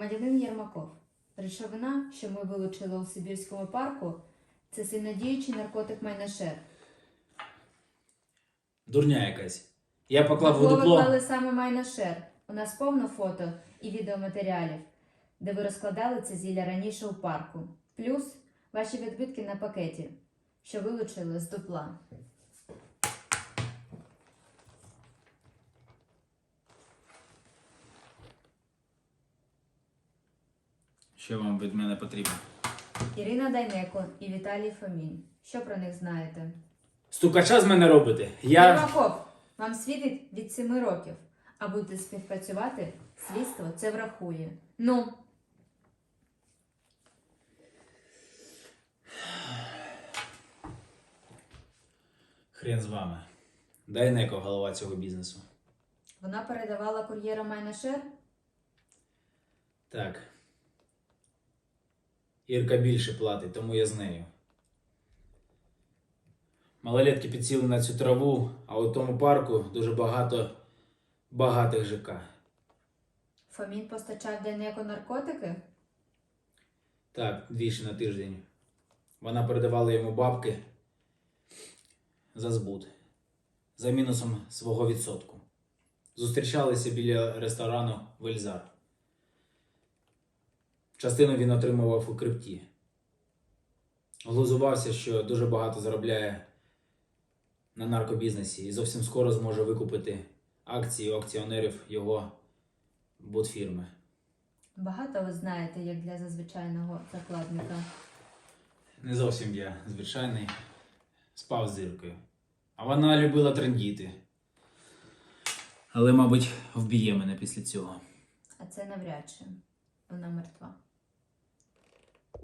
Громадянин Єрмаков. Речовина, що ми вилучили у Сибірському парку, це сильнодіючий наркотик Майнашер. Дурня якась. Я поклав Дупло водопло. виклали саме Майнашер. У нас повно фото і відеоматеріалів, де ви розкладали це зілля раніше у парку. Плюс ваші відбитки на пакеті, що вилучили з дупла. Що вам від мене потрібно? Ірина Дайнеко і Віталій Фомін. Що про них знаєте? Стукача з мене робите. Я. Єрмаков, вам світить від семи років. А будете співпрацювати, слідство це врахує. Ну, Хрен з вами. Дай неко голова цього бізнесу. вона передавала кур'єрам Майнашер? Так. Ірка більше платить, тому я з нею. Малолетки підсіли на цю траву, а у тому парку дуже багато багатих ЖК. Фомін постачав Дайнеко наркотики? Так, двічі на тиждень. Вона передавала йому бабки за збут, за мінусом свого відсотку. Зустрічалися біля ресторану Вельзар. Частину він отримував у крипті. Глузувався, що дуже багато заробляє на наркобізнесі і зовсім скоро зможе викупити акції у акціонерів його ботфірми. Багато ви знаєте, як для зазвичайного закладника. Не зовсім я звичайний. Спав з зіркою. А вона любила трендіти. Але, мабуть, вб'є мене після цього. А це навряд чи. Вона мертва.